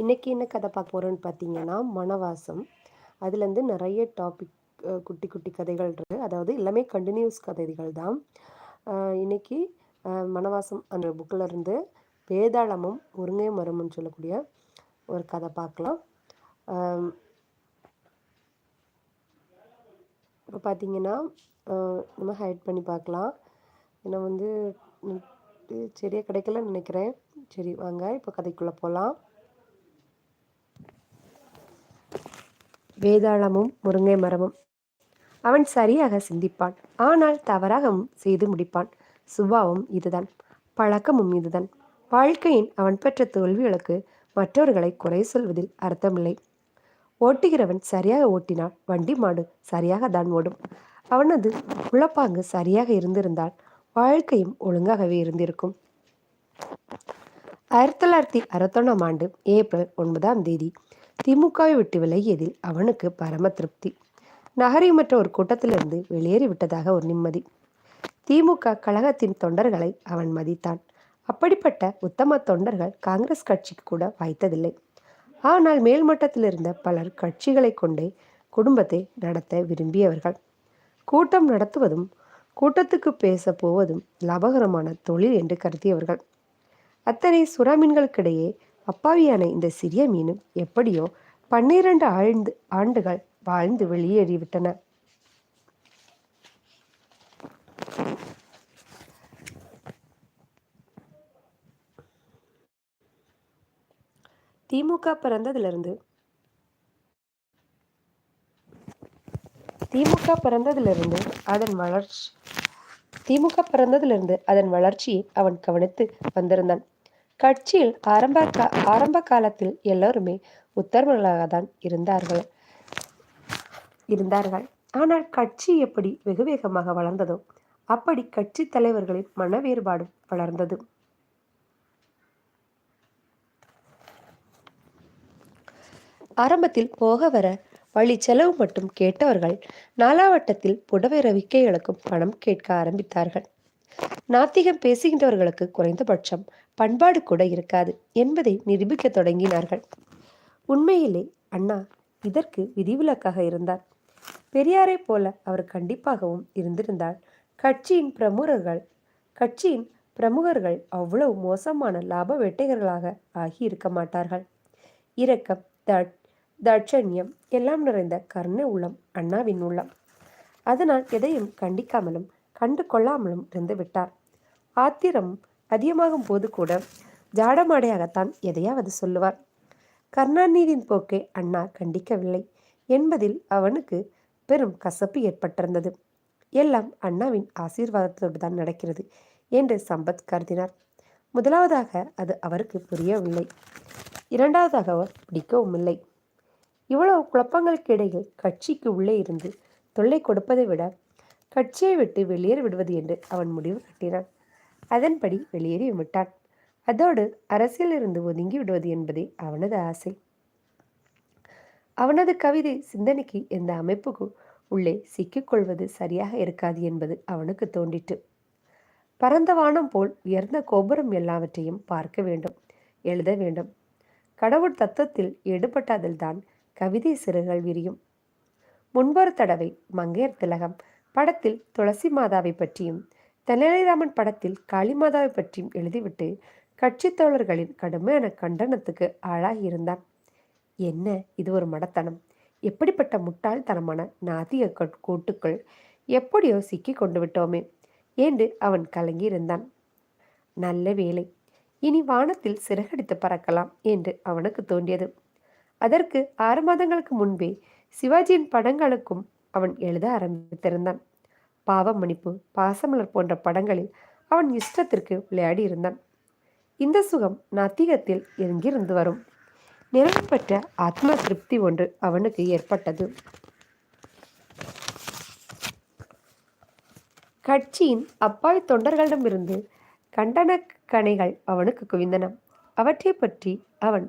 இன்றைக்கி என்ன கதை பார்க்க போகிறோன்னு பார்த்தீங்கன்னா, மணவாசம். அதுலேருந்து நிறைய டாபிக் குட்டி, குட்டி கதைகள் இருக்குது அதாவது எல்லாமே கண்டினியூஸ் கதைகள் தான். இன்றைக்கி மனவாசம் மணவாசம் அந்த புக்கில் இருந்து வேதாளமும், முருங்கை மரமும்னு சொல்லக்கூடிய ஒரு கதை பார்க்கலாம். இப்போ பார்த்தீங்கன்னா, நம்ம ஹைட் பண்ணி பார்க்கலாம். ஏன்னா வந்து சரியாக கிடைக்கலன்னு நினைக்கிறேன் சரி வாங்க இப்போ கதைக்குள்ளே போகலாம் வேதாளமும், முருங்கை மரமும். அவன் சரியாக சிந்திப்பான். ஆனால் தவறாகவும் செய்து முடிப்பான். சுபாவும் இதுதான். பழக்கமும் இதுதான். வாழ்க்கையின் அவன் பெற்ற தோல்விகளுக்கு மற்றவர்களை குறை சொல்வதில் அர்த்தமில்லை. ஓட்டுகிறவன் சரியாக ஓட்டினால் வண்டி மாடு சரியாக தான் ஓடும். அவனது உழப்பாங்கு சரியாக இருந்திருந்தால் வாழ்க்கையும் ஒழுங்காகவே இருந்திருக்கும். 1961ஆம் ஆண்டு ஏப்ரல் ஒன்பதாம் தேதி தி.மு.க.வை விட்டு விலகியதில் அவனுக்கு பரம திருப்தி. நாகரிகமற்ற ஒரு கூட்டத்திலிருந்து வெளியேறி விட்டதாக ஒரு நிம்மதி. தி.மு.க. கழகத்தின் தொண்டர்களை அவன் மதித்தான். அப்படிப்பட்ட உத்தம தொண்டர்கள் காங்கிரஸ் கட்சிக்கு கூட வாய்த்ததில்லை. ஆனால் மேல்மட்டத்திலிருந்த பலர் கட்சிகளை கொண்டே குடும்பத்தை நடத்த விரும்பியவர்கள். கூட்டம் நடத்துவதும், கூட்டத்துக்கு பேசப் போவதும் லாபகரமான தொழில் என்று கருதியவர்கள். அத்தனை சுறாமீன்களுக்கிடையே அப்பாவியான இந்த சிறிய மீனும் எப்படியோ பன்னிரண்டு ஆழ்ந்து ஆண்டுகள் வாழ்ந்து வெளியேறிவிட்டன. தி.மு.க. பிறந்ததிலிருந்து தி.மு.க. பிறந்ததிலிருந்து அதன் வளர்ச்சி தி.மு.க. பிறந்ததிலிருந்து அதன் வளர்ச்சியை அவன் கவனித்து வந்திருந்தான். கட்சியில் ஆரம்ப கா ஆரம்ப காலத்தில் எல்லோருமே தான் இருந்தார்கள் இருந்தார்கள். ஆனால் கட்சி எப்படி வெகு வேகமாக வளர்ந்ததோ, அப்படி கட்சி தலைவர்களின் மன வேறுபாடும் வளர்ந்தது. ஆரம்பத்தில் போக வர வழி செலவு மட்டும் கேட்டவர்கள் நாளாவட்டத்தில் புடவை ரவிக்கைகளுக்கும் பணம் கேட்க ஆரம்பித்தார்கள். நாத்திகம் பேசுகின்றவர்களுக்கு குறைந்தபட்சம் பண்பாடு கூட இருக்காது என்பதை நிரூபிக்கத் தொடங்கினார்கள். உண்மையிலே அண்ணா இதற்கு விதிவிலக்காக இருந்தார். பெரியாரைப் போல அவர் கண்டிப்பாகவும் இருந்திருந்தால் கட்சியின் பிரமுகர்கள் கட்சியின் பிரமுகர்கள் அவ்வளவு மோசமான லாப வேட்டையர்களாக ஆகியிருக்க மாட்டார்கள். இரக்கம், தட் தட்சண்யம் எல்லாம் நிறைந்த கர்ண உள்ளம் அண்ணாவின் உள்ளம். அதனால் எதையும் கண்டிக்காமலும் கண்டு கொள்ளாமலும் இருந்து விட்டார் ஆத்திரம் அதிகமாகும் போது கூட ஜாடமாடையாகத்தான் எதையாவது சொல்லுவார். கருணாநிதியின் போக்கை அண்ணா கண்டிக்கவில்லை என்பதில் அவனுக்கு பெரும் கசப்பு ஏற்பட்டிருந்தது. எல்லாம் அண்ணாவின் ஆசீர்வாதத்தோடு தான் நடக்கிறது என்று சம்பத் கருதினார். முதலாவதாக அது அவருக்கு புரியவில்லை. இரண்டாவதாக பிடிக்கவும் இல்லை இவ்வளவு குழப்பங்களுக்கு இடையில் கட்சிக்கு உள்ளே இருந்து தொல்லை கொடுப்பதை விட கட்சியை விட்டு வெளியேறி விடுவது என்று அவன் முடிவு கட்டினான். அதன்படி வெளியேறி விட்டான். அதோடு அரசியலிருந்து ஒதுங்கி விடுவது என்பதே அவனது ஆசை. அவனது கவிதை சிந்தனைக்கு எந்த அமைப்புக்கு உள்ளே சிக்கிக் கொள்வது சரியாக இருக்காது என்பது அவனுக்கு தோன்றிற்று. பரந்த வானம் போல் உயர்ந்த கோபுரம் எல்லாவற்றையும் பார்க்க வேண்டும், எழுத வேண்டும். கடவுள் தத்துவத்தில் ஈடுபட்டதில்தான் கவிதை சிறுகள் விரியும். முன்பொரு தடவை மங்கையர் திலகம் படத்தில் துளசி மாதாவைப் பற்றியும், தெனாலிராமன் படத்தில் காளிமாதாவை பற்றியும் எழுதிவிட்டு கட்சித் தோழர்களின் கடுமையான கண்டனத்துக்கு ஆளாகியிருந்தான். என்ன இது ஒரு மடத்தனம். எப்படிப்பட்ட முட்டாள்தனமான நாதிய கூட்டுக்குள் எப்படியோ சிக்கி கொண்டு விட்டோமே என்று அவன் கலங்கியிருந்தான். நல்ல வேளை. இனி வானத்தில் சிறகடித்து பறக்கலாம் என்று அவனுக்கு தோன்றியது. அதற்கு ஆறு மாதங்களுக்கு முன்பே சிவாஜியின் படங்களுக்கும் அவன் எழுத ஆரம்பித்திருந்தான். பாவ பாசமலர் போன்ற படங்களில் அவன் இஷ்டத்திற்கு விளையாடி இருந்தான் இந்த சுகம் நாத்திகத்தில் எங்கிருந்து வரும்? நிறைவு பெற்ற ஆத்ம திருப்தி ஒன்று அவனுக்கு ஏற்பட்டது. கட்சியின் அப்பாய் தொண்டர்களிடமிருந்து கண்டன கணைகள் அவனுக்கு குவிந்தன. அவற்றை பற்றி அவன்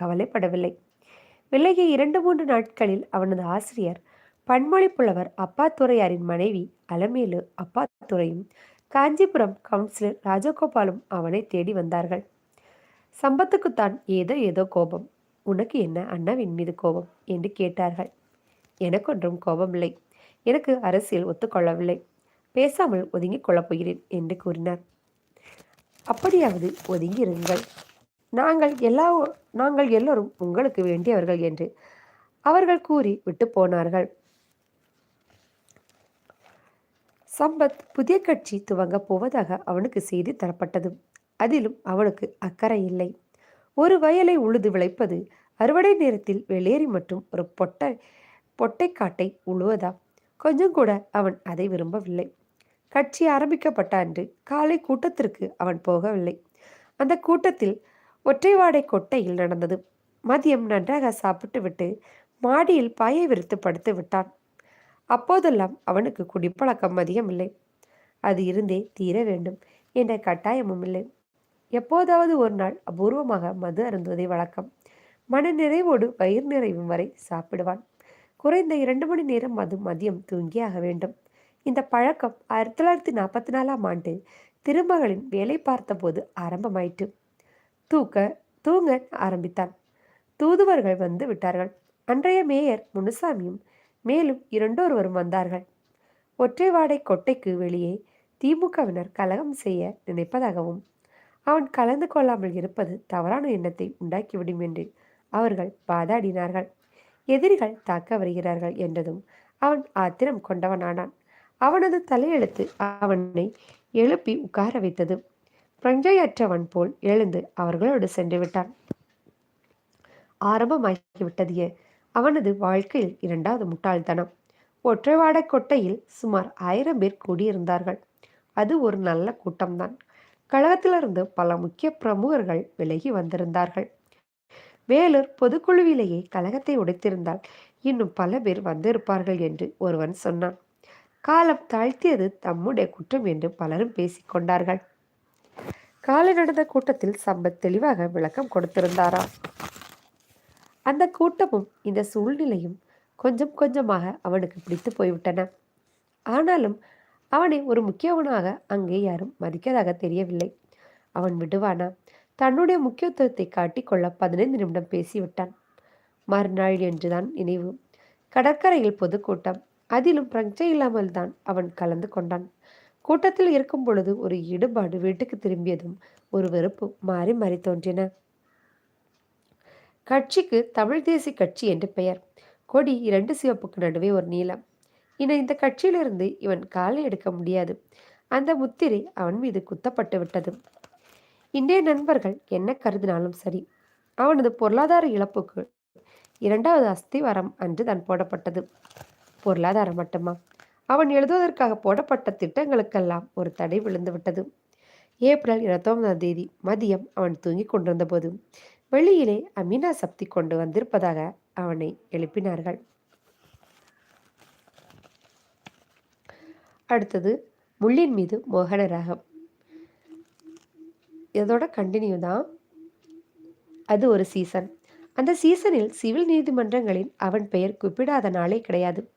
கவலைப்படவில்லை. விலகிய இரண்டு மூன்று நாட்களில் அவனது ஆசிரியர், பன்மொழி புலவர் அப்பாத்துறையாரின் மனைவி அலமேலு அப்பாத்துறையும் காஞ்சிபுரம் கவுன்சிலர் ராஜகோபாலும் அவனைத் தேடி வந்தார்கள். சம்பத்துக்குத்தான் ஏதோ ஏதோ கோபம். உனக்கு என்ன அண்ணாவின் மீது கோபம்? என்று கேட்டார்கள். எனக்கொன்றும் கோபமில்லை. எனக்கு அரசியல் ஒத்துக்கொள்ளவில்லை. பேசாமல் ஒதுங்கிக் கொள்ளப் போகிறேன் என்று கூறினார். அப்படியாவது ஒதுங்கியிருங்கள். நாங்கள் எல்லா நாங்கள் எல்லோரும் உங்களுக்கு வேண்டியவர்கள் என்று அவர்கள் கூறி விட்டு போனார்கள். சம்பத் புதிய கட்சி துவங்கப் போவதாக அவனுக்கு செய்தி தரப்பட்டது. அதிலும் அவனுக்கு அக்கறை இல்லை. ஒரு வயலை உழுது விளைப்பது அறுவடை நேரத்தில் வெளியேறி மற்றும் ஒரு பொட்டை பொட்டைக்காட்டை உழுவதா? கொஞ்சம் கூட அவன் அதை விரும்பவில்லை. கட்சி ஆரம்பிக்கப்பட்ட அன்று காலை கூட்டத்திற்கு அவன் போகவில்லை. அந்த கூட்டத்தில் ஒற்றைவாடை கொட்டையில் நடந்தது. மதியம் நன்றாக சாப்பிட்டுவிட்டு மாடியில் பாயை விரித்து படுத்து விட்டான். அப்போதெல்லாம் அவனுக்கு குடிப்பழக்கம் அதிகம் இல்லை அது இருந்தே தீர வேண்டும் என்ற கட்டாயமும் இல்லை. எப்போதாவது ஒரு நாள் அபூர்வமாக மது அருந்துவதை வழக்கம். மன நிறைவோடு வயிறு நிறைவும் வரை சாப்பிடுவான். குறைந்த இரண்டு மணி நேரம் மது மதியம் தூங்கியாக வேண்டும். இந்த பழக்கம் ஆயிரத்தி தொள்ளாயிரத்தி நாற்பத்தி நாலாம் ஆண்டு திருமகளின் வேலை பார்த்தபோது ஆரம்பமாயிற்று. தூக்க தூங்க ஆரம்பித்தான். தூதுவர்கள் வந்து விட்டார்கள். அன்றைய மேயர் முனுசாமியும் மேலும் இரண்டொருவரும் வந்தார்கள். ஒற்றை வாடை கொட்டைக்கு வெளியே திமுகவினர் கலகம் செய்ய நினைப்பதாகவும் அவன் கலந்து கொள்ளாமல் இருப்பது தவறான எண்ணத்தை உண்டாக்கிவிடும் என்று அவர்கள் வாதாடினார்கள். எதிரிகள் தாக்க வருகிறார்கள் என்றதும் அவன் ஆத்திரம் கொண்டவனானான். அவனது தலையெழுத்து அவனை எழுப்பி உட்கார வைத்தது. பிரஞ்சையற்றவன் போல் எழுந்து அவர்களோடு சென்று விட்டான். ஆரம்பமாகிவிட்டது அவனது வாழ்க்கையில் இரண்டாவது முட்டாள்தனம். ஒற்றைவாடை கொட்டையில் சுமார் ஆயிரம் பேர் கூடியிருந்தார்கள். அது ஒரு நல்ல கூட்டம்தான். கழகத்திலிருந்து பல முக்கிய பிரமுகர்கள் விலகி வந்திருந்தார்கள். வேலூர் பொதுக்குழுவிலேயே கழகத்தை உடைத்திருந்தால் இன்னும் பல பேர் வந்திருப்பார்கள் என்று ஒருவன் சொன்னான். காலம் தாழ்த்தியது தம்முடைய குற்றம் என்று பலரும் பேசிக்கொண்டார்கள் காலை நடந்த கூட்டத்தில் சம்பத் தெளிவாக விளக்கம் கொடுத்திருந்தாரா அந்த கூட்டமும் இந்த சூழ்நிலையும் கொஞ்சம் கொஞ்சமாக அவனுக்கு பிடித்து போய்விட்டன. ஆனாலும் அவனை ஒரு முக்கியவனாக அங்கே யாரும் மதிக்கதாக தெரியவில்லை. அவன் விடுவானா? தன்னுடைய முக்கியத்துவத்தை காட்டிக்கொள்ள பதினைந்து நிமிடம் பேசிவிட்டான். மறுநாள் என்றுதான் நினைவு. கடற்கரையில் பொதுக்கூட்டம். அதிலும் பிரஞ்சை இல்லாமல் தான் அவன் கலந்து கொண்டான். கூட்டத்தில் இருக்கும் பொழுது ஒரு ஈடுபாடு வீட்டுக்கு திரும்பியதும் ஒரு வெறுப்பு மாறி மாறி தோன்றின. கட்சிக்கு தமிழ் தேசிய கட்சி என்று பெயர். கொடி இரண்டு சிவப்புக்கு நடுவே ஒரு நீளம். இன இந்த கட்சியிலிருந்து இவன் காலை எடுக்க முடியாது. அந்த முத்திரை அவன் மீது குத்தப்பட்டு விட்டது. இன்றைய நண்பர்கள் என்ன கருதினாலும் சரி அவனது பொருளாதார இழப்புக்கு இரண்டாவது அஸ்திவாரம் அன்று தான் போடப்பட்டது. பொருளாதாரம் மட்டுமா? அவன் எழுதுவதற்காக போடப்பட்ட திட்டங்களுக்கெல்லாம் ஒரு தடை விழுந்து விட்டது. ஏப்ரல் இருபத்தொன்பதாம் தேதி மதியம் அவன் தூங்கிக் கொண்டிருந்த போது வெளியிலே அமினா சப்தி கொண்டு வந்திருப்பதாக அவனை எழுப்பினார்கள். அடுத்தது முள்ளின் மீது மோகன ராகம். இதோட கண்டினியூ தான். அது ஒரு சீசன் அந்த சீசனில் சிவில் நீதிமன்றங்களில் அவன் பெயர் குறிப்பிடாத நாளே கிடையாது.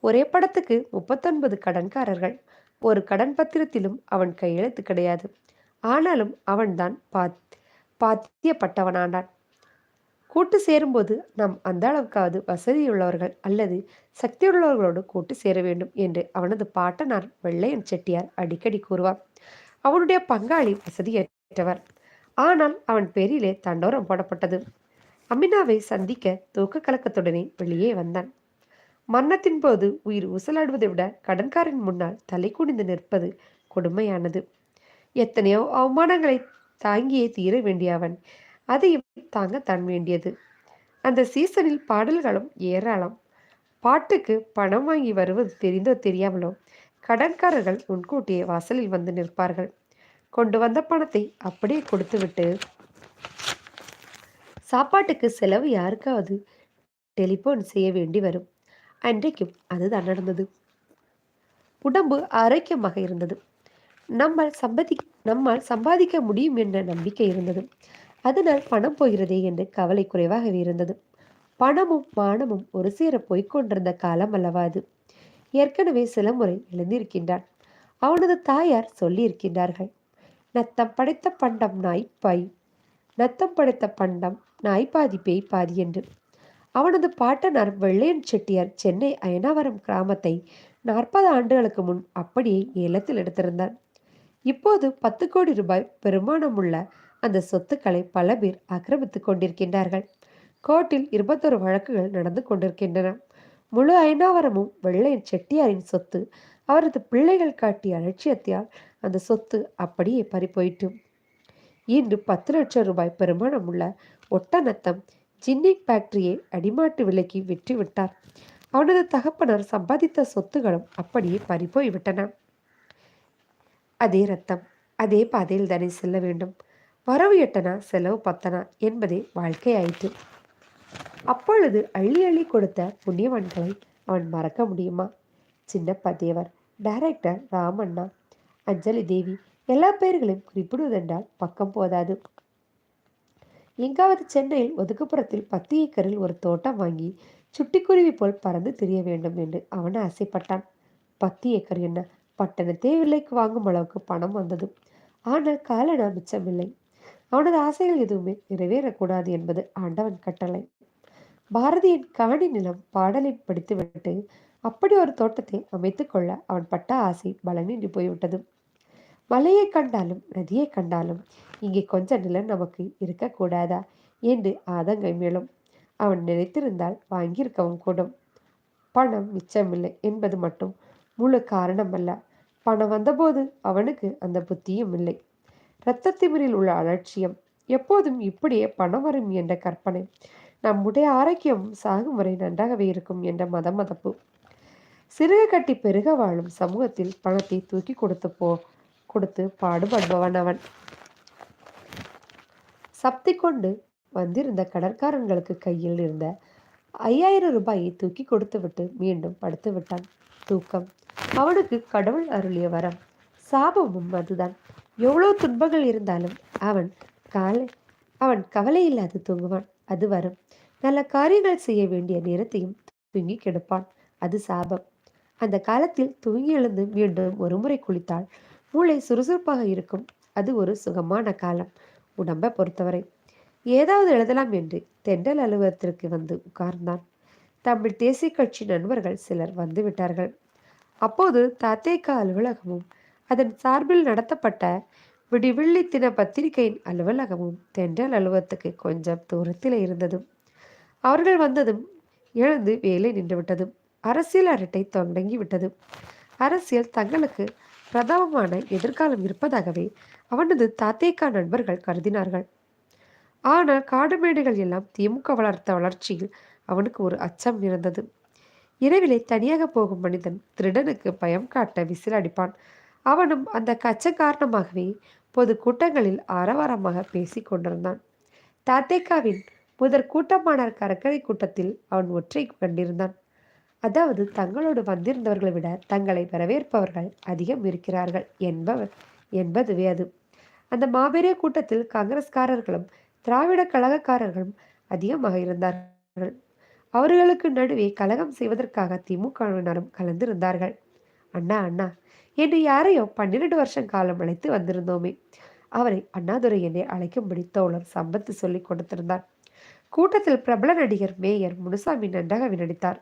ஒரே படத்துக்கு முப்பத்தொன்பது கடன்காரர்கள். ஒரு கடன் பத்திரத்திலும் அவன் கையெழுத்து கிடையாது. ஆனாலும் அவன்தான் பாத் பாத்தியப்பட்டவனானான். கூட்டு சேரும்போது நாம் அந்த அளவுக்காவது வசதியுள்ளவர்கள் அல்லது சக்தியுள்ளவர்களோடு கூட்டு சேர வேண்டும் என்று அவனது பாட்டனார் வெள்ளையன் செட்டியார் அடிக்கடி கூறுவார். அவனுடைய பங்காளி வசதியற்றவர். ஆனால் அவன் பேரிலே தண்டோரம் போடப்பட்டது. அமினாவை சந்திக்க தூக்க கலக்கத்துடனே வெளியே வந்தான். மரணத்தின் போது உயிர் உசலாடுவதை விட கடன்காரின் முன்னால் தலை குனிந்து நிற்பது கொடுமையானது. எத்தனையோ அவமானங்களை தாங்கியே தீர வேண்டிய அவன் அதையும் தாங்க தான் வேண்டியது. அந்த சீசனில் பாடல்களும் ஏராளம். பாட்டுக்கு பணம் வாங்கி வருவது தெரிந்தோ தெரியாமலோ கடன்காரர்கள் முன்கூட்டியே வாசலில் வந்து நிற்பார்கள். கொண்டு வந்த பணத்தை அப்படியே கொடுத்துவிட்டு சாப்பாட்டுக்கு செலவு யாருக்காவது டெலிபோன் செய்ய வேண்டி வரும். அன்றைக்கும் அதுதான் நடந்தது. உடம்பு ஆரோக்கியமாக இருந்தது. நம்மால் சம்பதி நம்மால் சம்பாதிக்க முடியும் என்ற நம்பிக்கை இருந்தது. அதனால் பணம் போகிறதே என்று கவலை குறைவாகவே இருந்தது. பணமும் மானமும் ஒரு சேர போய்கொண்டிருந்த காலம் அல்லவா அது? ஏற்கனவே சில முறை எழுந்திருக்கின்றான் அவனது தாயார் சொல்லியிருக்கின்றார்கள் நத்தம் படைத்த பண்டம் நாய் பாய் நத்தம் படைத்த பண்டம் நாய் பாதி பேய் பாதி என்று. அவனது பாட்டனார் வெள்ளையன் செட்டியார் சென்னை அயனாவரம் கிராமத்தை நாற்பது ஆண்டுகளுக்கு முன் அப்படியே ஏலத்தில் எடுத்திருந்தார். இப்போது பத்து கோடி ரூபாய் பெருமானமுள்ள அந்த சொத்துக்களை பல பேர் ஆக்கிரமித்துக் கொண்டிருக்கின்றார்கள். கோர்ட்டில் இருபத்தொரு வழக்குகள் நடந்து கொண்டிருக்கின்றன. முழு ஐநாவரமும் வெள்ளையன் செட்டியாரின் சொத்து அவரது பிள்ளைகள் காட்டிய அலட்சியத்தால் அந்த சொத்து அப்படியே பறிப்போயிட்டு இன்று பத்து லட்சம் ரூபாய் பெருமானம் உள்ள ஒட்டநத்தம் ஜின்னிக் ஃபேக்டரியை அடிமாட்டு விலைக்கு விற்றுவிட்டார். அவனது தகப்பனர் சம்பாதித்த சொத்துகளும் அப்படியே பறிப்போய்விட்டன அதே ரத்தம் அதே பாதையில் தானே செல்ல வேண்டும். வரவு எட்டனா செலவு பத்தனா என்பதே வாழ்க்கையாயிற்று அப்பொழுது அள்ளி அள்ளி கொடுத்த புண்ணியவன்களை அவன் மறக்க முடியுமா? சின்னப்பா தேவர் டைரக்டர் ராமண்ணா அஞ்சலி தேவி எல்லா பெயர்களையும் குறிப்பிடுவதென்றால் பக்கம் போதாது. எங்காவது சென்னையில் ஒதுக்குப்புறத்தில் பத்து ஏக்கரில் ஒரு தோட்டம் வாங்கி சுட்டிக்குருவி போல் பறந்து திரிய வேண்டும் என்று அவன் ஆசைப்பட்டான். பத்து ஏக்கர் என்ன? பட்டணத்தே விலைக்கு வாங்கும் அளவுக்கு பணம் வந்தது. ஆனால் காலனா மிச்சமில்லை. அவனது ஆசைகள் எதுவுமே நிறைவேறக்கூடாது என்பது ஆண்டவன் கட்டளை. பாரதியின் காணி நிலம் பாடலை படித்துவிட்டு அப்படி ஒரு தோட்டத்தை அமைத்துக் கொள்ள அவன் பட்ட ஆசை பலனின்றி போய்விட்டது. மலையை கண்டாலும் நதியை கண்டாலும் இங்கே கொஞ்ச நிலம் நமக்கு இருக்கக்கூடாதா என்று ஆதங்கை மேலும். அவன் நினைத்திருந்தால் வாங்கியிருக்கவும் கூடும். பணம் மிச்சமில்லை என்பது மட்டும் முழு காரணம் அல்ல பணம் வந்தபோது அவனுக்கு அந்த புத்தியும் இல்லை. இரத்த திமிரில் உள்ள அலட்சியம் எப்போதும் இப்படியே பணம் வரும் என்ற கற்பனை நம்முடைய ஆரோக்கியம் சாகும் வரை நன்றாகவே இருக்கும் என்ற மத மதப்பு சிறுக கட்டி பெருக வாழும் சமூகத்தில் பணத்தை தூக்கி கொடுத்து போ கொடுத்து பாடுபடுபவன் அவன். சப்தி கொண்டு வந்திருந்த கடற்காரங்களுக்கு கையில் இருந்த ஐயாயிரம் ரூபாயை தூக்கி கொடுத்து விட்டு மீண்டும் படுத்து விட்டான். தூக்கம் அவனுக்கு கடவுள் அருளிய வரம். சாபமும் அதுதான். எவ்வளோ துன்பங்கள் இருந்தாலும் அவன் காலை அவன் கவலை இல்லாது தூங்குவான். அது வரும். நல்ல காரியங்கள் செய்ய வேண்டிய நேரத்தையும் தூங்கி கெடுப்பான். அது சாபம். அந்த காலத்தில் தூங்கி எழுந்து மீண்டும் ஒருமுறை குளித்தால் மூளை சுறுசுறுப்பாக இருக்கும். அது ஒரு சுகமான காலம். உடம்பை பொறுத்தவரை. ஏதாவது எழுதலாம் என்று தெண்டல் அலுவலகத்திற்கு வந்து உட்கார்ந்தான். தமிழ் தேசிய கட்சி நண்பர்கள் சிலர் வந்து விட்டார்கள். அப்போது தத்தேகா அலுவலகமும் அதன் சார்பில் நடத்தப்பட்ட விடிவெள்ளி தின பத்திரிகையின் அலுவலகமும் தென்றல் அலுவலகத்துக்கு கொஞ்சம் தூரத்தில் இருந்ததும் அவர்கள் வந்ததும் எழுந்து வேலை நின்றுவிட்டதும் அரசியல் அரட்டை தொடங்கி விட்டது அரசியல் தங்களுக்கு பிரதமமான எதிர்காலம் இருப்பதாகவே அவனது தாத்தேக்கா நண்பர்கள் கருதினார்கள். ஆனால் காடுமேடுகள் எல்லாம் திமுக வளர்த்த வளர்ச்சியில் அவனுக்கு ஒரு அச்சம் இருந்தது இரவிலே தனியாக போகும் மனிதன் திருடனுக்கு பயம் காட்ட விசில் அடிப்பான் அவனும் அந்த கச்ச காரணமாகவே பொது கூட்டங்களில் ஆரவாரமாக பேசிக் கொண்டிருந்தான். தாத்தேக்காவின் முதற் கூட்டமான கடற்கரை கூட்டத்தில் அவன் ஒற்றை கண்டிருந்தான். அதாவது தங்களோடு வந்திருந்தவர்களை விட தங்களை வரவேற்பவர்கள் அதிகம் இருக்கிறார்கள் என்பவர் என்பதுவே அது. அந்த மாபெரிய கூட்டத்தில் காங்கிரஸ்காரர்களும் திராவிட கழகக்காரர்களும் அதிகமாக இருந்தார்கள். அவர்களுக்கு நடுவே கலகம் செய்வதற்காக திமுகவினரும் கலந்திருந்தார்கள். அண்ணா அண்ணா என்று யாரையோ பன்னிரண்டு வருஷம் காலம் அழைத்து வந்திருந்தோமே. அவரை அண்ணாதுரை என்னை அழைக்கும்படி தோழர் சம்பத்து சொல்லி கொடுத்திருந்தார். கூட்டத்தில் பிரபல நடிகர் மேயர் முனுசாமி நன்றாக வினடித்தார்.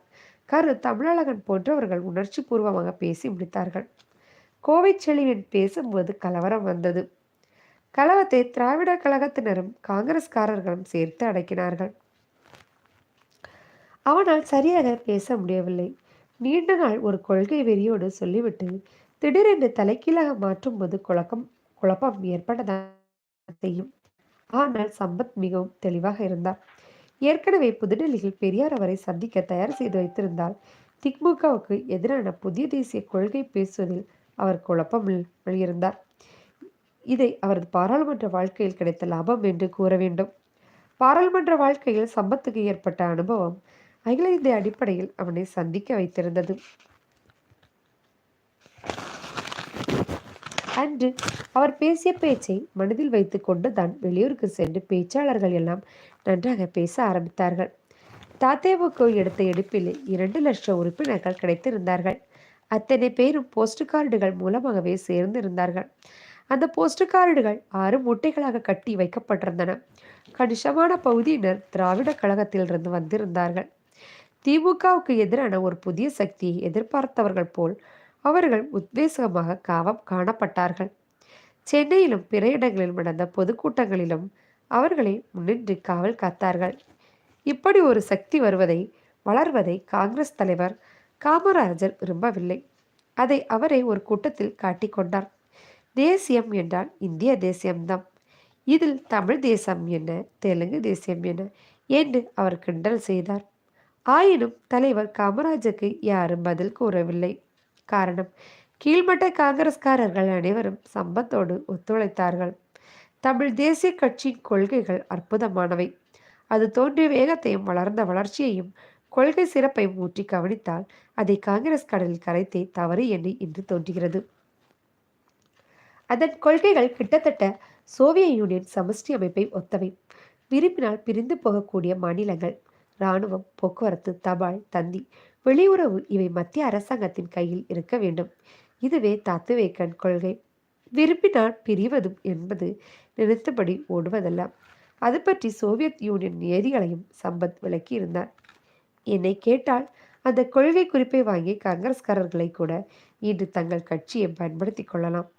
கரு தமிழழகன் போன்றவர்கள் உணர்ச்சி பூர்வமாக பேசி முடித்தார்கள். கோவை செழிவன் பேசும்போது கலவரம் வந்தது. கலவத்தை திராவிட கழகத்தினரும் காங்கிரஸ்காரர்களும் சேர்த்து அடக்கினார்கள். அவனால் சரியாக பேச முடியவில்லை. நீண்ட நாள் ஒரு கொள்கை வெறியோடு சொல்லிவிட்டு திடீரென்று தலைக்கீழாக மாற்றும் போது குழப்பம் குழப்பம் ஏற்படதான் செய்யும் ஆனால் சம்பத் மிகவும் தெளிவாக இருந்தார். ஏற்கனவே புதுடெல்லியில் பெரியார் அவரை சந்திக்க தயார் செய்து வைத்திருந்தால் திமுகவுக்கு எதிரான புதிய தேசிய கொள்கை பேசுவதில் அவர் குழப்பம் இருந்தார் இதை அவரது பாராளுமன்ற வாழ்க்கையில் கிடைத்த லாபம் என்று கூற வேண்டும். பாராளுமன்ற வாழ்க்கையில் சம்பத்துக்கு ஏற்பட்ட அனுபவம் அகில இந்திய அடிப்படையில் அவனை சந்திக்க வைத்திருந்தது. அன்று அவர் பேசிய பேச்சை மனதில் வைத்துக்கொண்டு தான் வெளியூருக்கு சென்று பேச்சாளர்கள் எல்லாம் நன்றாக பேச ஆரம்பித்தார்கள். தாத்தேவுக்கு எடுத்த எடுப்பில் இரண்டு லட்சம் உறுப்பினர்கள் கிடைத்திருந்தார்கள். அத்தனை பேரும் போஸ்ட் கார்டுகள் மூலமாகவே சேர்ந்திருந்தார்கள். அந்த போஸ்ட் கார்டுகள் ஆறு மூட்டைகளாக கட்டி வைக்கப்பட்டிருந்தன. கணிசமான பகுதியினர் திராவிட கழகத்திலிருந்து வந்திருந்தார்கள். திமுகவுக்கு எதிரான ஒரு புதிய சக்தியை எதிர்பார்த்தவர்கள் போல் அவர்கள் உத்வேசமாக காவம் காணப்பட்டார்கள். சென்னையிலும் பிற இடங்களிலும் நடந்த பொதுக்கூட்டங்களிலும் அவர்களை முன்னின்று காவல் காத்தார்கள். இப்படி ஒரு சக்தி வருவதை வளர்வதை காங்கிரஸ் தலைவர் காமராஜர் விரும்பவில்லை. அதை அவரை ஒரு கூட்டத்தில் காட்டிக்கொண்டார். தேசியம் என்றால் இந்திய தேசியம்தான். இதில் தமிழ் தேசம் என்ன தெலுங்கு தேசியம் என்ன என்று அவர் கிண்டல் செய்தார். ஆயினும் தலைவர் காமராஜருக்கு யாரும் பதில் கூறவில்லை. காரணம் கீழ்மட்ட காங்கிரஸ்காரர்கள் அனைவரும் சம்பத்தோடு ஒத்துழைத்தார்கள். தமிழ் தேசிய கட்சியின் கொள்கைகள் அற்புதமானவை. அது தோன்றிய வேகத்தையும் வளர்ந்த வளர்ச்சியையும் கொள்கை சிறப்பையும் ஊற்றி கவனித்தால் அதை காங்கிரஸ் கடலில் கரைத்தே தவறு எண்ணி இன்று தோன்றுகிறது. அதன் கொள்கைகள் கிட்டத்தட்ட சோவியத் யூனியன் சமஷ்டி அமைப்பை ஒத்தவை. விரும்பினால் பிரிந்து போகக்கூடிய மாநிலங்கள் இராணுவம் போக்குவரத்து தபால் தந்தி வெளியுறவு இவை மத்திய அரசாங்கத்தின் கையில் இருக்க வேண்டும். இதுவே தாத்துவேக்கன் கொள்கை. விரும்பினால் பிரிவதும் என்பது நினைத்தபடி ஓடுவதல்ல. அது பற்றி சோவியத் யூனியன் நியதிகளையும் சம்பத் விளக்கியிருந்தார். என்னை கேட்டால் அந்த கொள்கை குறிப்பை வாங்கி காங்கிரஸ்காரர்களை கூட இன்று தங்கள் கட்சியை பயன்படுத்தி கொள்ளலாம்.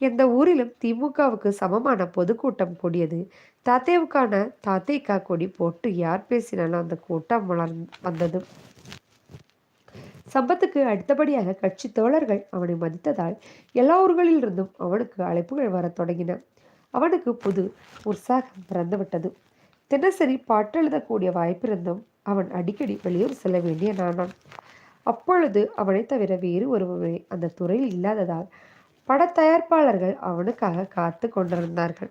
எந்த ஊரிலும் திமுகவுக்கு சமமான பொதுக்கூட்டம் கூடியது தாத்தேவுக்கான தாத்தேக்கா கொடி போட்டு யார் பேசினாலும் அந்த கூட்டம் மலர் வந்தது. சம்பத்துக்கு அடுத்தபடியாக கட்சி தோழர்கள் அவனை மதித்ததால் எல்லா ஊர்களிலிருந்தும் அவனுக்கு அழைப்புகள் வரத் தொடங்கின. அவனுக்கு புது உற்சாகம் பிறந்துவிட்டது. தினசரி பாட்டு எழுதக்கூடிய வாய்ப்பிருந்தும் அவன் அடிக்கடி வெளியூர் செல்ல வேண்டிய நானான். அப்பொழுது அவனை தவிர வேறு ஒருவரே அந்த துறையில் இல்லாததால் பட தயாரிப்பாளர்கள் அவனுக்காக காத்து கொண்டிருந்தார்கள்.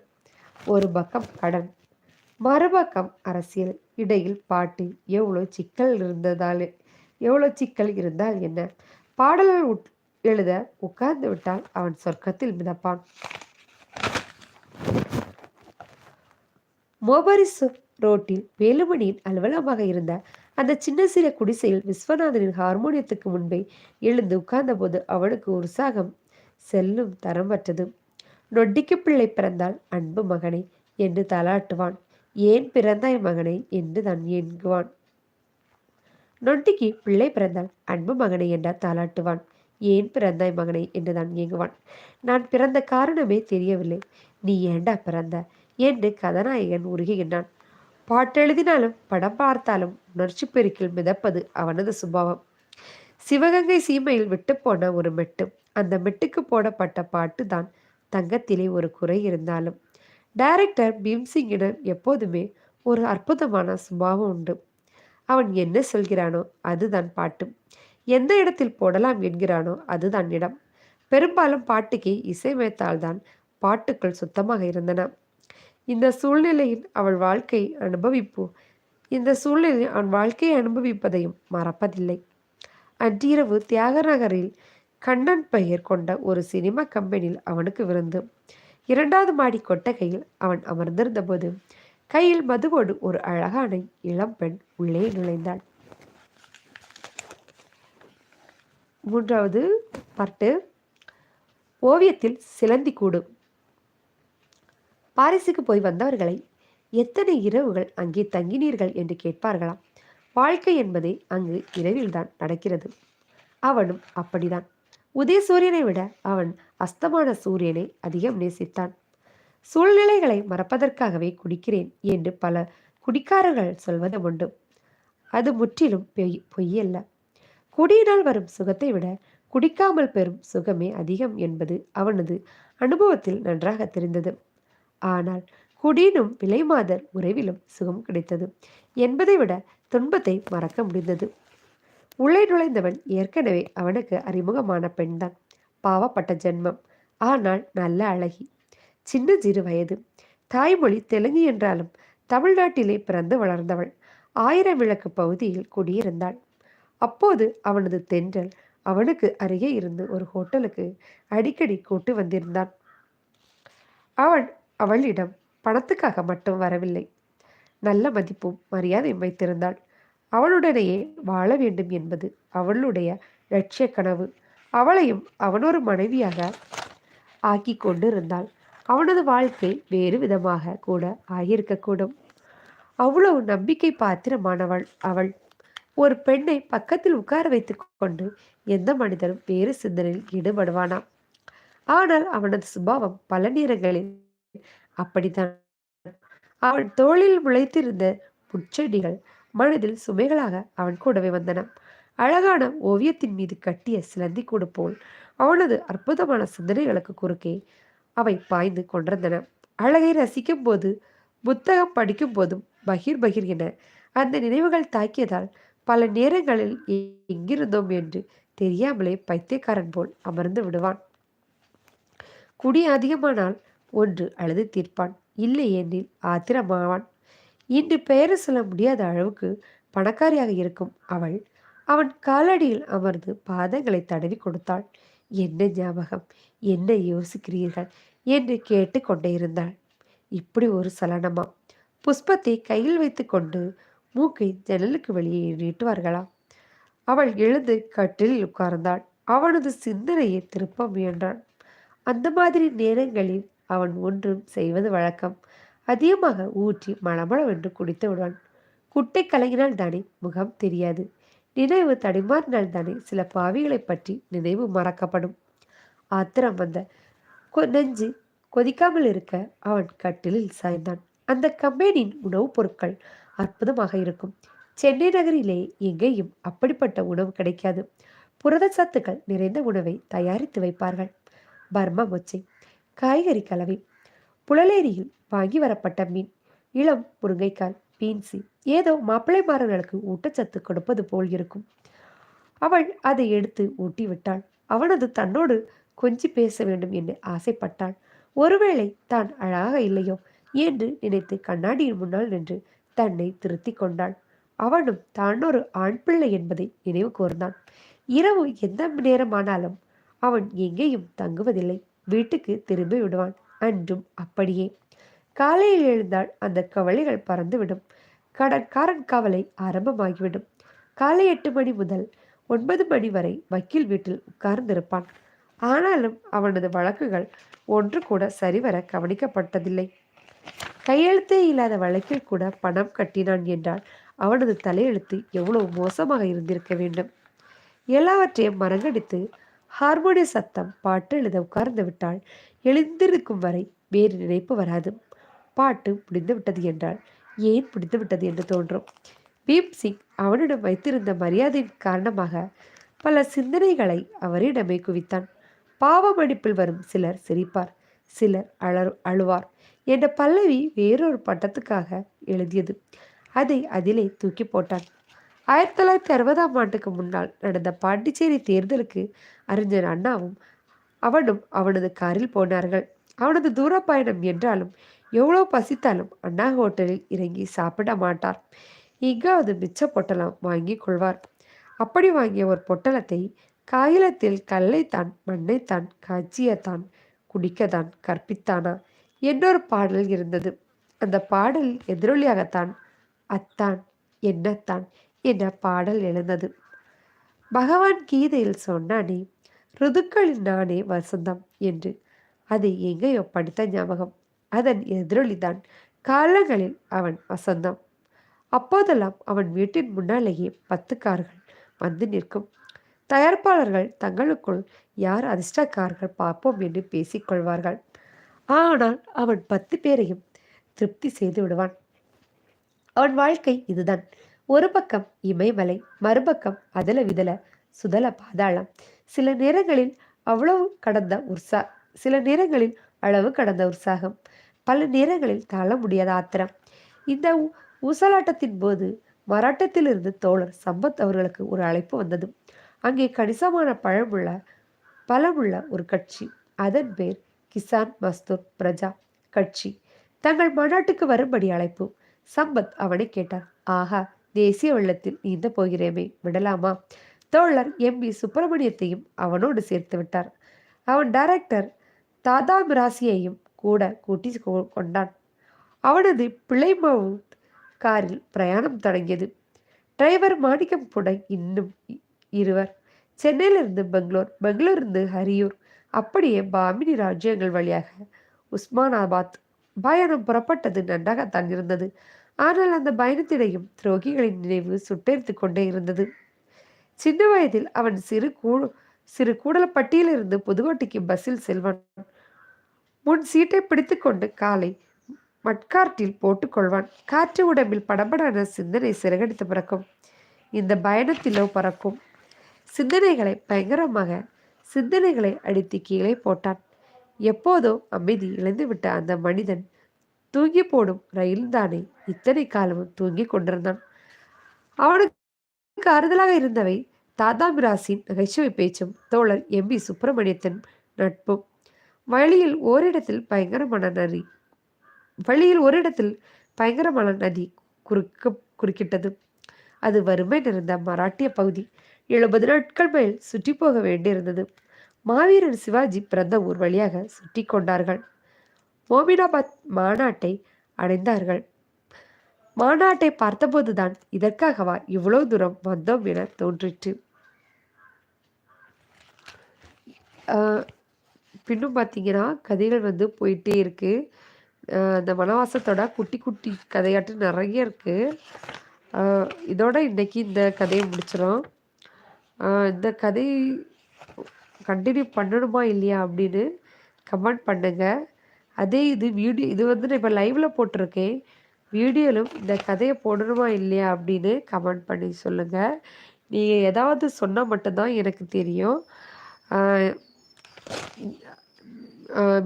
ஒரு பக்கம் கடன் மறுபக்கம் அரசியல். இடையில் பாட்டு எவ்வளோ சிக்கல் இருந்ததால் எவ்வளோ சிக்கல் இருந்தால் என்ன? பாடல்கள் எழுத உட்கார்ந்து விட்டால் அவன் சொர்க்கத்தில் மிதப்பான். மோபரிசு ரோட்டில் வேலுமணியின் அலுவலமாக இருந்த அந்த சின்ன சிறிய குடிசையில் விஸ்வநாதனின் ஹார்மோனியத்துக்கு முன்பே எழுந்து உட்கார்ந்தபோது அவனுக்கு உற்சாகம் செல்லும் தரம் பெற்றது நொட்டிக்கு பிள்ளை பிறந்தால் அன்பு மகனை என்று தலாட்டுவான் ஏன் பிறந்தாய் மகனை என்று தான் ஏங்குவான். நொட்டிக்கு பிள்ளை பிறந்தால் அன்பு மகனை என்றால் தாளாட்டுவான். ஏன் பிறந்தாய் மகனை என்று தான் ஏங்குவான். நான் பிறந்த காரணமே தெரியவில்லை. நீ ஏண்டா பிறந்த? என்று கதாநாயகன் உருகுகின்றான். பாட்டெழுதினாலும் படம் பார்த்தாலும் உணர்ச்சி பெருக்கில் மிதப்பது அவனது சுபாவம். சிவகங்கை சீமையில் விட்டுப்போன ஒரு மெட்டு அந்த மெட்டுக்கு போடப்பட்ட பாட்டு தான் தங்கத்திலே ஒரு குறை இருந்தாலும். டைரக்டர் பீம்சிங்கிடம் எப்போதுமே ஒரு அற்புதமான சுபாவம் உண்டு. அவன் என்ன சொல்கிறானோ அதுதான் பாட்டு எந்த இடத்தில் போடலாம் என்கிறானோ அதுதான் இடம். பெரும்பாலும் பாட்டுக்கு இசையமைத்தால்தான் பாட்டுக்கள் சுத்தமாக இருந்தன. இந்த சூழ்நிலையில் அவள் வாழ்க்கை அனுபவிப்பு இந்த சூழ்நிலையில் அவன் வாழ்க்கையை அனுபவிப்பதையும் மறப்பதில்லை. அன்றிரவு தியாகநகரில் கண்ணன் பெயர் கொண்ட ஒரு சினிமா கம்பெனியில் அவனுக்கு விருந்து. இரண்டாவது மாடி கொட்டகையில் அவன் அமர்ந்திருந்த போது கையில் மதுவோடு ஒரு அழகான இளம்பெண் உள்ளே நுழைந்தாள். மூன்றாவது பாட்டு ஓவியத்தில் சிலந்தி கூடு. பாரிஸுக்கு போய் வந்தவர்களை எத்தனை இரவுகள் அங்கே தங்கினீர்கள் என்று கேட்பார்களாம். வாழ்க்கை என்பதே அங்கு இரவில்தான் நடக்கிறது. அவனும் அப்படிதான் உதய சூரியனை விட அவன் அஸ்தமான சூரியனை அதிகம் நேசித்தான். சூழ்நிலைகளை மறப்பதற்காகவே குடிக்கிறேன் என்று பல குடிக்காரர்கள் சொல்வது உண்டு. அது முற்றிலும் பொய் பொய்யல்ல. குடியினால் வரும் சுகத்தை விட குடிக்காமல் பெறும் சுகமே அதிகம் என்பது அவனது அனுபவத்தில் நன்றாக தெரிந்தது. ஆனால் குடியினும் விலைமாதர் உறவிலும் சுகம் கிடைத்தது என்பதை விட துன்பத்தை மறக்க முடிந்தது. உள்ளே நுழைந்தவன் ஏற்கனவே அவனுக்கு அறிமுகமான பெண்தான். பாவப்பட்ட ஜென்மம். ஆனால் நல்ல அழகி. சின்ன சிறு வயது. தாய்மொழி தெலுங்கு என்றாலும் தமிழ்நாட்டிலே பிறந்து வளர்ந்தவள். ஆயிரம் விளக்கு பகுதியில் குடியிருந்தாள். அப்போது அவனது தென்றல் அவனுக்கு அருகே இருந்து ஒரு ஹோட்டலுக்கு அடிக்கடி கூட்டு வந்திருந்தான். அவன் அவளிடம் பணத்துக்காக மட்டும் வரவில்லை. நல்ல மதிப்பும் மரியாதையும் வைத்திருந்தாள். அவளுடனேயே வாழ வேண்டும் என்பது அவளுடைய லட்சிய கனவு. அவளையும் அவனொரு மனைவியாக ஆக்கி கொண்டு இருந்தாள் அவனது வாழ்க்கை வேறு விதமாக கூட ஆகியிருக்கக்கூடும் அவ்வளவு நம்பிக்கை பாத்திரமானவள் அவள். ஒரு பெண்ணை பக்கத்தில் உட்கார வைத்துக் கொண்டு எந்த மனிதனும் வேறு சிந்தனையில் ஈடுபடுவானாம் ஆனால் அவனது சுபாவம் பல நேரங்களில் அப்படித்தான். அவன் தோளில் முளைத்திருந்த புற்செடிகள் மனதில் சுமைகளாக அவன் கூடவே வந்தன. அழகான ஓவியத்தின் மீது கட்டிய சிலந்தி கூடு போல் அவனது அற்புதமான சிந்தனைகளுக்கு குறுக்கே அவை பாய்ந்து கொண்டிருந்தன. அழகை ரசிக்கும் போது புத்தகம் படிக்கும் போதும் பகிர் பகிர் என அந்த நினைவுகள் தாக்கியதால் பல நேரங்களில் எங்கிருந்தோம் என்று தெரியாமலே பைத்தியக்காரன் போல் அமர்ந்து விடுவான். குடி அதிகமானால் ஒன்று அழுது தீர்ப்பான் இல்லை எனில் ஆத்திரமாவான். இன்று பெயர் சொல்ல முடியாத அளவுக்கு பணக்காரியாக இருக்கும் அவள். அவன் காலடியில் அமர்ந்து பாதங்களை தடவி கொடுத்தாள். என்ன ஞாபகம்? என்ன யோசிக்கிறீர்கள்? என்று கேட்டு கொண்டே இருந்தாள். இப்படி ஒரு சலனமா? புஷ்பத்தை கையில் வைத்துக்கொண்டு மூக்கை ஜன்னலுக்கு வெளியே நீட்டுவார்களா அவள் எழுந்து கட்டிலில் உட்கார்ந்தாள். அவனது சிந்தனையை திருப்ப முயன்றான். அந்த மாதிரி நேரங்களில் அவன் ஒன்றும் செய்வது வழக்கம். அதிகமாக ஊற்றி மளமளவென்று குடித்து விடுவான். குட்டை கலங்கினால் தானே முகம் தெரியாது. நினைவு தடிமாறினால் தானே சில பாவிகளை பற்றி நினைவு மறக்கப்படும். ஆத்திரம் வந்த நெஞ்சு கொதிக்காமல் இருக்க அவன் கட்டிலில் சாய்ந்தான். அந்த கம்பெனியின் உணவுப் பொருட்கள் அற்புதமாக இருக்கும். சென்னை நகரிலே எங்கேயும் அப்படிப்பட்ட உணவு கிடைக்காது. புரத சத்துக்கள் நிறைந்த உணவை தயாரித்து வைப்பார்கள். பர்மா மொச்சை காய்கறி கலவை புழலேரியில் வாங்கி வரப்பட்ட மீன். இளம் முருங்கைக்கால் பீன்சி ஏதோ மாப்பிள்ளைமாரர்களுக்கு ஊட்டச்சத்து கொடுப்பது போல் இருக்கும். அவள் அதை எடுத்து ஊட்டி விட்டாள் அவனது தன்னோடு கொஞ்சி பேச வேண்டும் என்று ஆசைப்பட்டாள். ஒருவேளை தான் அழகாக இல்லையோ என்று நினைத்து கண்ணாடியின் முன்னால் நின்று தன்னை திருத்தி கொண்டாள். அவனும் தான் ஒரு ஆண் பிள்ளை என்பதை நினைவு கூர்ந்தான். இரவு எந்த நேரமானாலும் அவன் எங்கேயும் தங்குவதில்லை. வீட்டுக்கு திரும்பி விடுவான். அன்றும் அப்படியே. காலையில் எழுந்தால் அந்த கவலைகள் பறந்துவிடும். கடற்காரன் கவலை ஆரம்பமாகிவிடும். காலை எட்டு மணி முதல் ஒன்பது மணி வரை வக்கீல் வீட்டில் உட்கார்ந்திருப்பான். ஆனாலும் அவனது வழக்குகள் ஒன்று கூட சரிவர கவனிக்கப்பட்டதில்லை. கையெழுத்தே இல்லாத வழக்கில் கூட பணம் கட்டினான் என்றால் அவனது தலையெழுத்து எவ்வளவு மோசமாக இருந்திருக்க வேண்டும்? எல்லாவற்றையும் மரங்கடித்து ஹார்மோனிய சத்தம் பாட்டு எழுத உட்கார்ந்து விட்டால் எழுந்திருக்கும் வரை வேறு நினைப்பு வராது. பாட்டு முடிந்து விட்டது என்றால் ஏன் முடிந்து விட்டது என்று தோன்றும். பீம் சிங் அவனிடம் வைத்திருந்த மரியாதையின் காரணமாக பல சிந்தனைகளை அவரிடமே குவித்தான். பாவமடிப்பில் வரும் சிலர் சிரிப்பார் சிலர் அழ அழுவார் என்ற பல்லவி வேறொரு பட்டத்துக்காக எழுதியது. அதை அதிலே தூக்கி போட்டான். ஆயிரத்தி தொள்ளாயிரத்தி அறுபதாம் ஆண்டுக்கு முன்னால் நடந்த பாண்டிச்சேரி தேர்தலுக்கு அறிஞர் அண்ணாவும் அவனும் அவனது காரில் போனார்கள். அவனது தூர பயணம் என்றாலும் எவ்வளோ பசித்தாலும் அண்ணா ஹோட்டலில் இறங்கி சாப்பிட மாட்டார். எங்காவது மிச்ச பொட்டலம் வாங்கி கொள்வார். அப்படி வாங்கிய ஒரு பொட்டலத்தை காகிலத்தில் கல்லைத்தான் மண்ணைத்தான் காய்ச்சியத்தான் குடிக்கத்தான் கற்பித்தானா? என்னொரு பாடல் இருந்தது. அந்த பாடல் எதிரொலியாகத்தான் அத்தான் என்னத்தான் என்ற பாடல் எழுந்தது. பகவான் கீதையில் சொன்னானே ருதுக்களின் நானே வசந்தம் என்று அதை எங்கேயோ படித்த ஞாபகம் அதன் எதிரொலிதான் காலங்களில் அவன் வசந்தம் அப்போதெல்லாம் அவன் வீட்டின் முன்னாலேயே பத்து கார்கள் வந்து நிற்கும் தயாரிப்பாளர்கள் தங்களுக்குள் யார் அதிர்ஷ்டக்காரர்கள் பார்ப்போம் என்று பேசிக்கொள்வார்கள் ஆனால் அவன் பத்து பேரையும் திருப்தி செய்து விடுவான் அவன் வாழ்க்கை இதுதான் ஒரு பக்கம் இமயமலை மறுபக்கம் அதல விதல சுதல பாதாளம். சில நேரங்களில் அவ்வளவு கடந்த உற்சா சில நேரங்களில் அளவு கடந்த உற்சாகம். பல நேரங்களில் தாழ முடியாத ஆத்திரம். இந்த ஊசலாட்டத்தின் போது மராட்டத்திலிருந்து தோழர் சம்பத் அவர்களுக்கு ஒரு அழைப்பு வந்தது. அங்கே கணிசமான பழமுள்ள பலமுள்ள ஒரு கட்சி. அதன் பேர் கிசான் மஸ்தூர் பிரஜா கட்சி. தங்கள் மாநாட்டுக்கு வரும்படி அழைப்பு. சம்பத் அவனை கேட்டார். ஆஹா தேசிய வெள்ளத்தில் நீந்த போகிறேமே. விடலாமா? தோழர் எம் பி சுப்பிரமணியத்தையும் அவனோடு சேர்த்து விட்டார். அவன் டைரக்டர் தாதா மிராசியையும் கூட கூட்டி கொண்டான். அவனது பிள்ளைமாவும் காரில் பிரயாணம் தொடங்கியது. டிரைவர் மாணிக்கம் புடை இன்னும் இருவர். சென்னையிலிருந்து பெங்களூர் பெங்களூரிலிருந்து ஹரியூர் அப்படியே பாமினி ராஜ்யங்கள் வழியாக உஸ்மானாபாத் பயணம் புறப்பட்டது நன்றாகத்தான் இருந்தது. ஆனால் அந்த பயணத்திடையும் துரோகிகளின் நினைவு சுட்டெரித்து கொண்டே இருந்தது. சின்ன வயதில் அவன் சிறு கூ சிறு கூடலப்பட்டியிலிருந்து புதுக்கோட்டைக்கு பஸ்ஸில் செல்வான். முன் சீட்டை பிடித்துக்கொண்டு காலை மட்கார்ட்டில் போட்டுக்கொள்வான் காற்று உடம்பில் படபடான சிந்தனை சிறகடித்து பறக்கும். இந்த பயணத்திலோ பறக்கும். சிந்தனைகளை பயங்கரமாக சிந்தனைகளை அடித்து கீழே போட்டான். எப்போதோ அமைதி இழந்துவிட்ட அந்த மனிதன் தூங்கி போடும் ரயில்தானே இத்தனை காலமும் தூங்கி கொண்டிருந்தான். அவனுக்கு ஆறுதலாக இருந்தவை. தாதா மிராசின் நகைச்சுவை பேச்சும் தோழர் எம். பி சுப்பிரமணியத்தின் நட்பும். வழியில் ஓரிடத்தில் பயங்கரமான நதி. வழியில் ஓரிடத்தில் பயங்கரமான நதி குறுக்க குறுக்கிட்டது. அது வறுமை நிறைந்த மராட்டிய பகுதி. எழுபது நாட்கள் மேல் சுற்றி போக வேண்டியிருந்தது. மாவீரன் சிவாஜி பிறந்த ஊர் வழியாக சுற்றி கொண்டார்கள். மோமினாபாத் மாநாட்டை அடைந்தார்கள். மாநாட்டை பார்த்தபோதுதான் இதற்காகவா இவ்வளவு தூரம் வந்தோம் என தோன்றிற்று. பின்னும் பார்த்தீங்கன்னா கதைகள் வந்து போயிட்டே இருக்கு. அந்த வனவாசத்தோட குட்டி குட்டி கதையாட்டு நிறைய இருக்கு. இதோட இன்னைக்கு இந்த கதையை முடிச்சிடும் இந்த கதை கண்டினியூ பண்ணணுமா இல்லையா அப்படின்னு கமெண்ட் பண்ணுங்கள் அதே இது வீடியோ இது வந்து நான் இப்போ லைவில் போட்டிருக்கேன். வீடியோலும் இந்த கதையை போடணுமா இல்லையா அப்படின்னு கமெண்ட் பண்ணி சொல்லுங்கள் நீங்கள் ஏதாவது சொன்னால் மட்டும்தான் எனக்கு தெரியும்.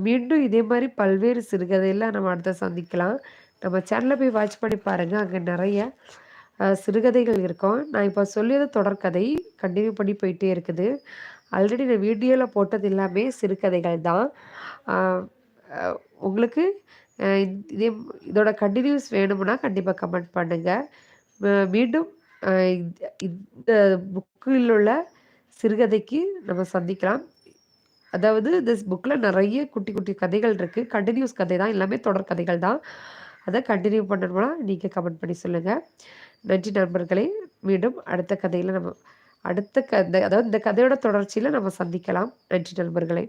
மீண்டும் இதே மாதிரி பல்வேறு சிறுகதையெல்லாம் நம்ம அடுத்த சந்திக்கலாம். நம்ம சேனலில் போய் வாட்ச் பண்ணி பாருங்கள் அங்கே நிறைய சிறுகதைகள் இருக்கும். நான் இப்போ சொல்லியது தொடர்கதை. கண்டினியூ பண்ணி போயிட்டே இருக்குது. ஆல்ரெடி நான் வீடியோவில் போட்டது எல்லாமே சிறுகதைகள் தான். உங்களுக்கு இதே இதோட கண்டினியூஸ் வேணும்னா கண்டிப்பாக கமெண்ட் பண்ணுங்கள் மீண்டும் இந்த புக்கில் உள்ள சிறுகதைக்கு நம்ம சந்திக்கலாம். அதாவது இந்த புக்கில் நிறைய குட்டி குட்டி கதைகள் இருக்குது கண்டினியூஸ் கதை தான். எல்லாமே தொடர் கதைகள் தான். அதை கண்டினியூ பண்ணணும்னா நீங்கள் கமெண்ட் பண்ணி சொல்லுங்கள் நன்றி நண்பர்களே. மீண்டும் அடுத்த கதையில் நம்ம அடுத்த கதை அதாவது இந்த கதையோட தொடர்ச்சியில் நம்ம சந்திக்கலாம். நன்றி நண்பர்களே.